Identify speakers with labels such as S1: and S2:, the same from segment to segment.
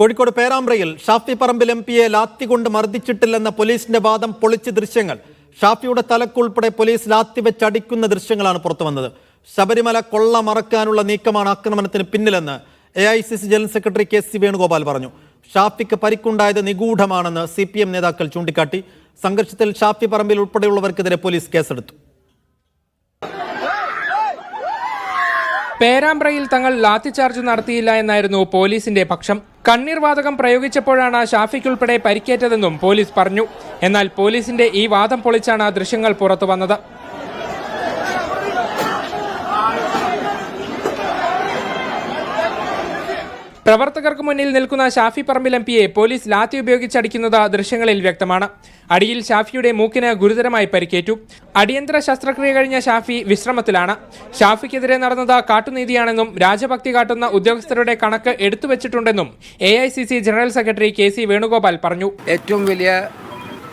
S1: കോഴിക്കോട് പേരാമ്പ്രയിൽ ഷാഫി പറമ്പിൽ എം പിയെ ലാത്തി കൊണ്ട് മർദ്ദിച്ചിട്ടില്ലെന്ന പോലീസിന്റെ വാദം പൊളിച്ച ദൃശ്യങ്ങൾ. ഷാഫിയുടെ തലക്കുൾപ്പെടെ പോലീസ് ലാത്തി വെച്ചടിക്കുന്ന ദൃശ്യങ്ങളാണ് പുറത്തു വന്നത് ശബരിമല കൊള്ള മറക്കാനുള്ള നീക്കമാണ് ആക്രമണത്തിന് പിന്നിലെന്ന് A I C C general secretary K C Venugopal പറഞ്ഞു. ഷാഫിക്ക് പരിക്കുണ്ടായത് നിഗൂഢമാണെന്ന് സി പി എം നേതാക്കൾ ചൂണ്ടിക്കാട്ടി. സംഘർഷത്തിൽ ഷാഫി പറമ്പിൽ ഉൾപ്പെടെയുള്ളവർക്കെതിരെ പോലീസ് കേസെടുത്തു.
S2: പേരാമ്പ്രയിൽ തങ്ങൾ ലാത്തിചാർജ് നടത്തിയില്ല എന്നായിരുന്നു പോലീസിന്റെ പക്ഷം. കണ്ണീർ വാതകം പ്രയോഗിച്ചപ്പോഴാണ് ഷാഫിക്കുൾപ്പെടെ പരിക്കേറ്റതെന്നും പോലീസ് പറഞ്ഞു. എന്നാൽ പോലീസിന്റെ ഈ വാദം പൊളിച്ചാണ് ദൃശ്യങ്ങൾ പുറത്തു വന്നത് പ്രവർത്തകർക്ക് മുന്നിൽ നിൽക്കുന്ന ഷാഫി പറമ്പിൽ എം പിയെ പോലീസ് ലാത്തി ഉപയോഗിച്ചടിക്കുന്നത് ദൃശ്യങ്ങളിൽ വ്യക്തമാണ്. അടിയിൽ ഷാഫിയുടെ മൂക്കിന് ഗുരുതരമായി പരിക്കേറ്റു. അടിയന്തര ശസ്ത്രക്രിയ കഴിഞ്ഞ ഷാഫി വിശ്രമത്തിലാണ്. ഷാഫിക്കെതിരെ നടന്നത് കാട്ടുനീതിയാണെന്നും രാജഭക്തി കാട്ടുന്ന ഉദ്യോഗസ്ഥരുടെ കണക്ക് എടുത്തുവച്ചിട്ടുണ്ടെന്നും A general secretary K C Venugopal പറഞ്ഞു.
S3: ഏറ്റവും വലിയ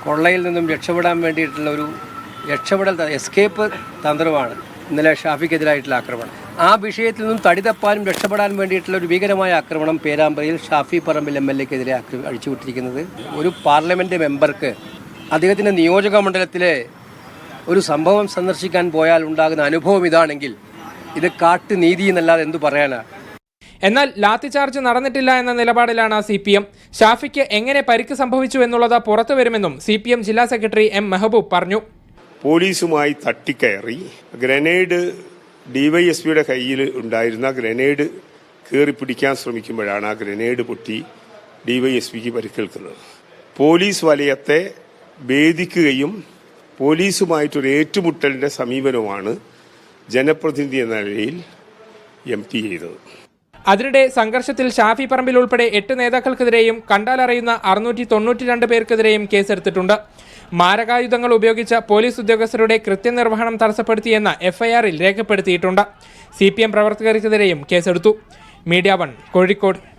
S3: കൊള്ളയിൽ നിന്നും രക്ഷപ്പെടാൻ വേണ്ടിയിട്ടുള്ള ഒരു രക്ഷപ്പെടൽ എസ്കേപ്പ് തന്ത്രമാണ് ഇന്നലെ ഷാഫിക്കെതിരായിട്ടുള്ള ആക്രമണം. ആ വിഷയത്തിൽ നിന്നും തടിതപ്പാനും രക്ഷപ്പെടാൻ വേണ്ടിയിട്ടുള്ള ഒരു ഭീകരമായ ആക്രമണം പേരാമ്പ്രയിൽ ഷാഫി പറമ്പിൽ എം എൽ എക്കെതിരെ അഴിച്ചുവിട്ടിരിക്കുന്നത്. ഒരു പാർലമെന്റ് മെമ്പർക്ക് അദ്ദേഹത്തിന്റെ നിയോജക മണ്ഡലത്തിലെ ഒരു സംഭവം സന്ദർശിക്കാൻ പോയാൽ ഉണ്ടാകുന്ന അനുഭവം ഇതാണെങ്കിൽ ഇത് കാട്ടുനീതി എന്നല്ലാതെ എന്തു പറയാനാണ്
S2: എന്നാൽ ലാത്തിചാർജ് നടന്നിട്ടില്ല എന്ന നിലപാടിലാണ് സി പി എം. ഷാഫിക്ക് എങ്ങനെ പരിക്ക് സംഭവിച്ചു എന്നുള്ളത് പുറത്തു വരുമെന്നും സി പി എം ജില്ലാ സെക്രട്ടറി എം മെഹബൂബ് പറഞ്ഞു.
S4: പോലീസുമായി തട്ടിക്കയറി ഗ്രനേഡ് ഡിവൈഎസ്പിയുടെ കയ്യിൽ ഉണ്ടായിരുന്ന ഗ്രനേഡ് കയറി പിടിക്കാൻ ശ്രമിക്കുമ്പോഴാണ് ആ ഗ്രനേഡ് പൊട്ടി ഡിവൈഎസ്പിക്ക് പരിക്കേൽക്കുന്നത്. പോലീസ് വലയത്തെ ഭേദിക്കുകയും പോലീസുമായിട്ടൊരു ഏറ്റുമുട്ടലിന്റെ സമീപനവുമാണ് ജനപ്രതിനിധി എന്ന നിലയിൽ എം പി ചെയ്തത്.
S2: അതിനിടെ സംഘർഷത്തിൽ ഷാഫി പറമ്പിൽ ഉൾപ്പെടെ എട്ട് നേതാക്കൾക്കെതിരെയും കണ്ടാലറിയുന്ന അറുന്നൂറ്റി തൊണ്ണൂറ്റി രണ്ട് പേർക്കെതിരെയും കേസെടുത്തിട്ടുണ്ട്. മാരകായുധങ്ങൾ ഉപയോഗിച്ച പോലീസ് ഉദ്യോഗസ്ഥരുടെ കൃത്യനിർവഹണം തടസ്സപ്പെടുത്തിയെന്ന എഫ്ഐആറിൽ രേഖപ്പെടുത്തിയിട്ടുണ്ട്. സി പി എം പ്രവർത്തകർക്കെതിരെയും കേസെടുത്തു. Media one Kozhikode.